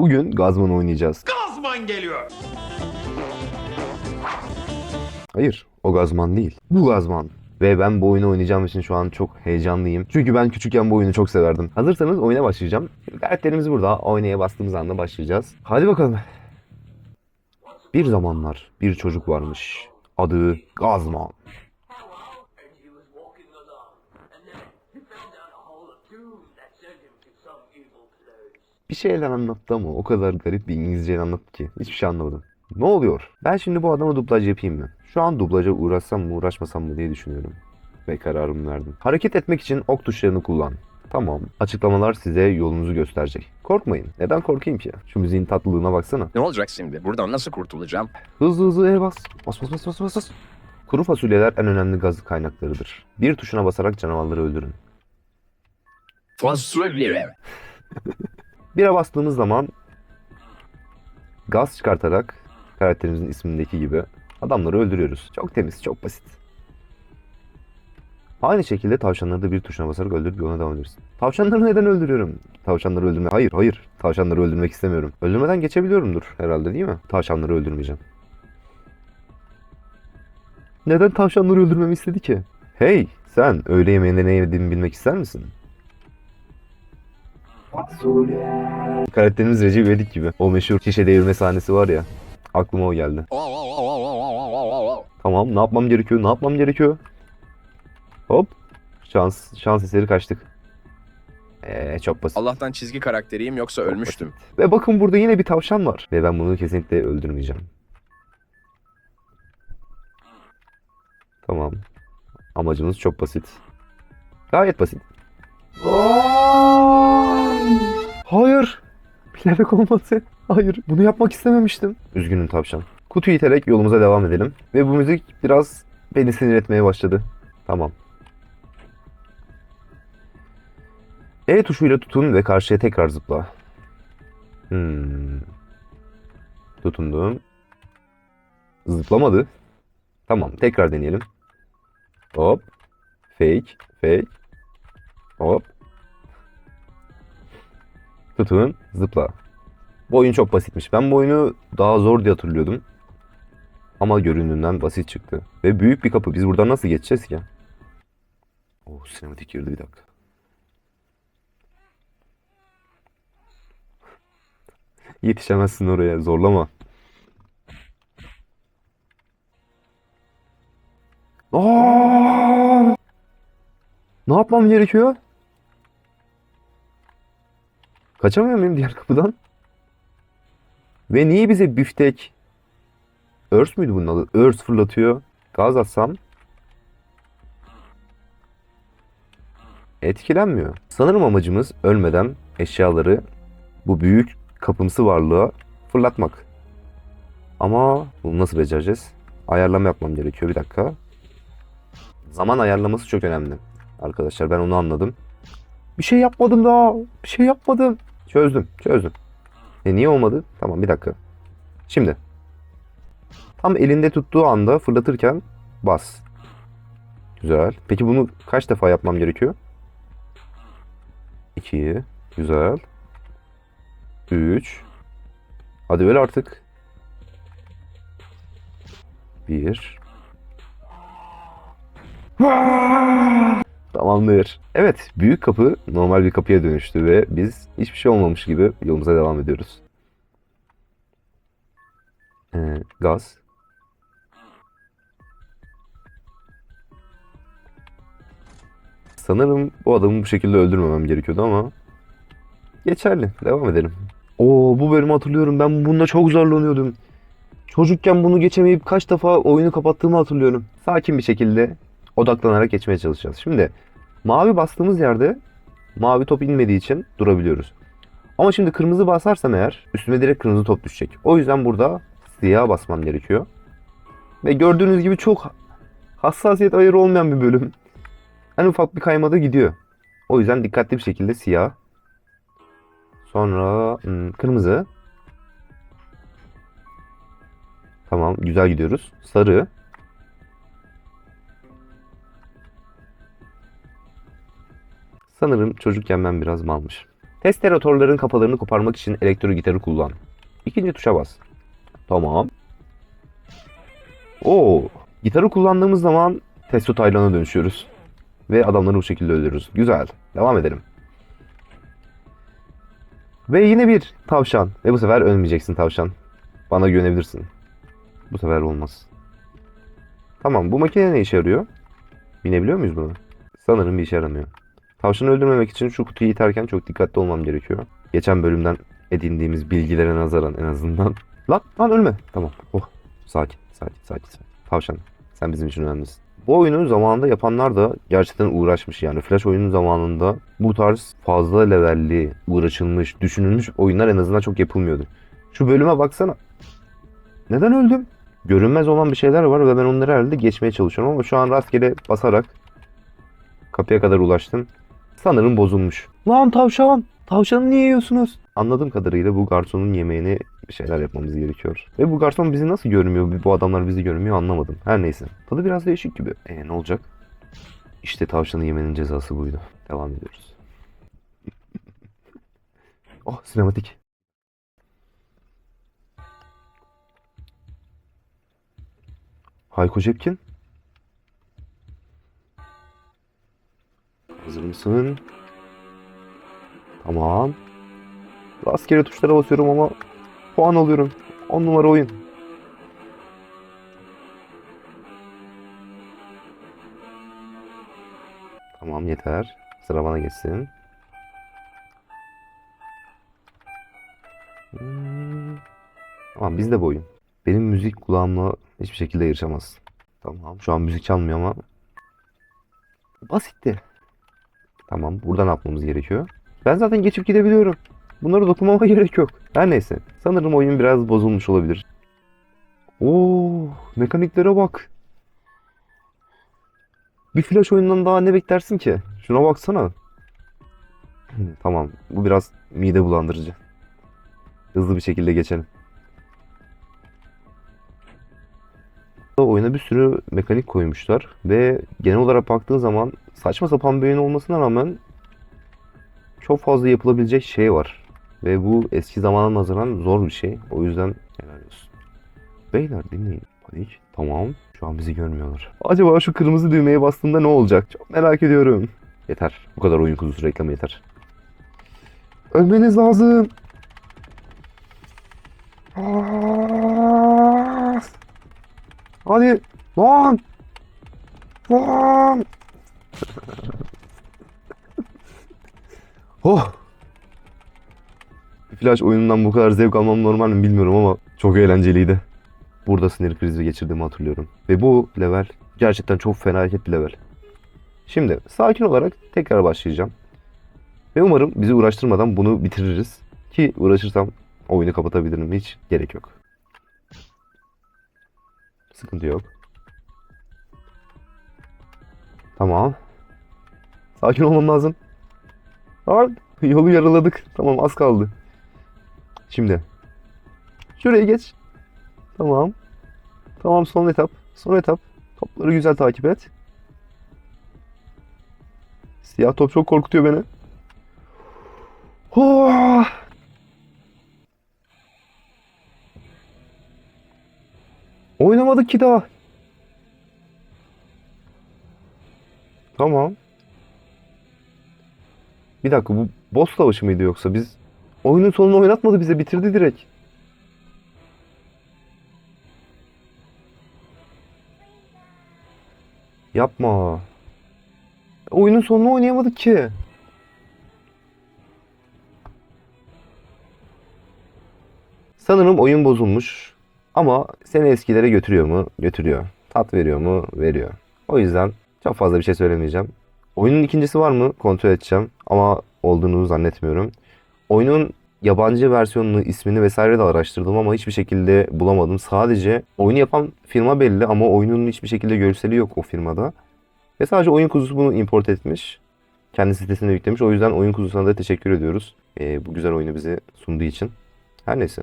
Bugün Gazman oynayacağız. Gazman geliyor. Hayır, o Gazman değil. Bu Gazman. Ve ben bu oyunu oynayacağım için şu an çok heyecanlıyım. Çünkü ben küçükken bu oyunu çok severdim. Hazırsanız oyuna başlayacağım. Karakterimiz burada. Oynaya bastığımız anda başlayacağız. Hadi bakalım. Bir zamanlar bir çocuk varmış. Adı Gazman. Bir şeyler anlattı ama o kadar garip bir İngilizce anlattı ki. Hiçbir şey anlamadım. Ne oluyor? Ben şimdi bu adama dublaj yapayım mı? Şu an dublaja uğraşsam mı uğraşmasam mı diye düşünüyorum. Ve kararımı verdim. Hareket etmek için ok tuşlarını kullan. Tamam. Açıklamalar size yolunuzu gösterecek. Korkmayın. Neden korkayım ki? Şu müziğin tatlılığına baksana. Ne olacak şimdi? Buradan nasıl kurtulacağım? Hızlı hızlı E bas. Bas bas bas bas bas. bas. Kuru fasulyeler en önemli gaz kaynaklarıdır. Bir tuşuna basarak canavarları öldürün. Fasulye. Bire bastığımız zaman gaz çıkartarak karakterimizin ismindeki gibi adamları öldürüyoruz. Çok temiz, çok basit. Aynı şekilde tavşanları da bir tuşuna basarak öldürüp yoluna devam ediyoruz. Tavşanları neden öldürüyorum? Tavşanları öldürme... Hayır, hayır. Tavşanları öldürmek istemiyorum. Öldürmeden geçebiliyorumdur herhalde değil mi? Tavşanları öldürmeyeceğim. Neden tavşanları öldürmemi istedi ki? Hey, sen öğle yemeğinde ne yediğimi bilmek ister misin? Karakterimiz Recep İvedik gibi. O meşhur şişe devirme sahnesi var ya. Aklıma o geldi. Tamam ne yapmam gerekiyor? Ne yapmam gerekiyor? Hop. Şans şans eseri kaçtık. Eee çok basit. Allah'tan çizgi karakteriyim yoksa ölmüştüm. Ve bakın burada yine bir tavşan var. Ve ben bunu kesinlikle öldürmeyeceğim. Tamam. Amacımız çok basit. Gayet basit. Hayır. Bilerek olmadı. Hayır. Bunu yapmak istememiştim. Üzgünüm tavşan. Kutuyu iterek yolumuza devam edelim. Ve bu müzik biraz beni sinir etmeye başladı. Tamam. E tuşuyla tutun ve karşıya tekrar zıpla. Hmm. Tutundum. Zıplamadı. Tamam tekrar deneyelim. Hop. Fake. Fake. Hop. Tutun. Zıpla. Bu oyun çok basitmiş. Ben bu oyunu daha zor diye hatırlıyordum. Ama göründüğünden basit çıktı. Ve büyük bir kapı. Biz buradan nasıl geçeceğiz ki? Oh sinematik girdi bir dakika. Yetişemezsin oraya. Zorlama. Aa! Ne yapmam gerekiyor? Kaçamıyor muyum diğer kapıdan? Ve niye bize büftek örs müydü bunun adı? Örs fırlatıyor. Gaz atsam etkilenmiyor. Sanırım amacımız ölmeden eşyaları bu büyük kapımsı varlığa fırlatmak. Ama bunu nasıl becereceğiz? Ayarlama yapmam gerekiyor. Bir dakika. Zaman ayarlaması çok önemli. Arkadaşlar ben onu anladım. Bir şey yapmadım daha. Bir şey yapmadım. Çözdüm. Çözdüm. E niye olmadı? Tamam bir dakika. Şimdi. Tam elinde tuttuğu anda fırlatırken bas. Güzel. Peki bunu kaç defa yapmam gerekiyor? 2. Güzel. 3. Hadi öyle artık. 1. Tamamdır. Evet, büyük kapı normal bir kapıya dönüştü ve biz hiçbir şey olmamış gibi yolumuza devam ediyoruz. Ee, gaz. Sanırım bu adamı bu şekilde öldürmemem gerekiyordu ama geçerli. Devam edelim. Oo bu bölümü hatırlıyorum. Ben bunda çok zorlanıyordum. Çocukken bunu geçemeyip kaç defa oyunu kapattığımı hatırlıyorum. Sakin bir şekilde odaklanarak geçmeye çalışacağız. Şimdi mavi bastığımız yerde mavi top inmediği için durabiliyoruz. Ama şimdi kırmızı basarsam eğer üstüme direkt kırmızı top düşecek. O yüzden burada siyah basmam gerekiyor. Ve gördüğünüz gibi çok hassasiyet ayarı olmayan bir bölüm. En ufak bir kaymada gidiyor. O yüzden dikkatli bir şekilde siyah. Sonra hmm, kırmızı. Tamam güzel gidiyoruz. Sarı. Sanırım çocukken ben biraz malmışım. Testeratörlerin kafalarını koparmak için elektro gitarı kullan. İkinci tuşa bas. Tamam. Oo, gitarı kullandığımız zaman Testo Taylan'a dönüşüyoruz. Ve adamları bu şekilde öldürürüz. Güzel. Devam edelim. Ve yine bir tavşan. Ve bu sefer ölmeyeceksin tavşan. Bana güvenebilirsin. Bu sefer olmaz. Tamam bu makine ne işe yarıyor? Binebiliyor muyuz buna? Sanırım bir işe yaramıyor. Tavşanı öldürmemek için şu kutuyu iterken çok dikkatli olmam gerekiyor. Geçen bölümden edindiğimiz bilgilere nazaran en azından. Lan lan ölme. Tamam. Oh. Sakin. Sakin. Sakin. sakin. Tavşan. Sen bizim için önemlisin. Bu oyunu zamanında yapanlar da gerçekten uğraşmış. Yani Flash oyunun zamanında bu tarz fazla levelli, uğraşılmış, düşünülmüş oyunlar en azından çok yapılmıyordu. Şu bölüme baksana. Neden öldüm? Görünmez olan bir şeyler var ve ben onları herhalde geçmeye çalışıyorum ama şu an rastgele basarak kapıya kadar ulaştım. Sanırım bozulmuş. Lan tavşan! Tavşanı niye yiyorsunuz? Anladığım kadarıyla bu garsonun yemeğini bir şeyler yapmamız gerekiyor. Ve bu garson bizi nasıl görmüyor? Bu adamlar bizi görmüyor anlamadım. Her neyse. Tadı biraz değişik gibi. E ne olacak? İşte tavşanı yemenin cezası buydu. Devam ediyoruz. oh sinematik. Hayko Cepkin. Hazır mısın? Tamam. Rastgele tuşlara basıyorum ama puan alıyorum. 10 numara oyun. Tamam yeter. Sıra bana geçsin. Tamam bizde bu oyun. Benim müzik kulağımla hiçbir şekilde yarışamaz. Tamam şu an müzik çalmıyor ama basitti. Tamam burada ne yapmamız gerekiyor? Ben zaten geçip gidebiliyorum. Bunlara dokunmama gerek yok. Her neyse. Sanırım oyun biraz bozulmuş olabilir. Oo, mekaniklere bak. Bir flash oyundan daha ne beklersin ki? Şuna baksana. Hı, Tamam, bu biraz mide bulandırıcı. Hızlı bir şekilde geçelim. Oyuna bir sürü mekanik koymuşlar ve genel olarak baktığın zaman saçma sapan bir oyun olmasına rağmen çok fazla yapılabilecek şey var. Ve bu eski zamana nazaran zor bir şey. O yüzden helal olsun. Beyler dinleyin. Panik. Tamam. Şu an bizi görmüyorlar. Acaba şu kırmızı düğmeye bastığında ne olacak? Çok merak ediyorum. Yeter. Bu kadar oyun kuzusu reklamı yeter. Ölmeniz lazım. Hadi. Lan. Lan. Oh. Flash oyunundan bu kadar zevk almam normal mi bilmiyorum ama çok eğlenceliydi. Burada sinir krizi geçirdiğimi hatırlıyorum. Ve bu level gerçekten çok felaket bir level. Şimdi sakin olarak tekrar başlayacağım. Ve umarım bizi uğraştırmadan bunu bitiririz. Ki uğraşırsam oyunu kapatabilirim. Hiç gerek yok. Sıkıntı yok. Tamam. Sakin olmam lazım. Tamam. Yolu yarıladık. Tamam az kaldı. Şimdi. Şuraya geç. Tamam. Tamam son etap. Son etap. Topları güzel takip et. Siyah top çok korkutuyor beni. Oh! Oynamadık ki daha. Tamam. Bir dakika bu boss savaşı mıydı yoksa biz oyunun sonunu oynatmadı bize bitirdi direkt. Yapma. Oyunun sonunu oynayamadık ki. Sanırım oyun bozulmuş. Ama seni eskilere götürüyor mu? Götürüyor. Tat veriyor mu? Veriyor. O yüzden çok fazla bir şey söylemeyeceğim. Oyunun ikincisi var mı? Kontrol edeceğim. Ama olduğunu zannetmiyorum. Oyunun yabancı versiyonunu, ismini vesaire de araştırdım ama hiçbir şekilde bulamadım. Sadece oyunu yapan firma belli ama oyunun hiçbir şekilde görseli yok o firmada. Ve sadece oyun kuzusu bunu import etmiş. Kendi sitesine yüklemiş. O yüzden oyun kuzusuna da teşekkür ediyoruz. Ee, bu güzel oyunu bize sunduğu için. Her neyse.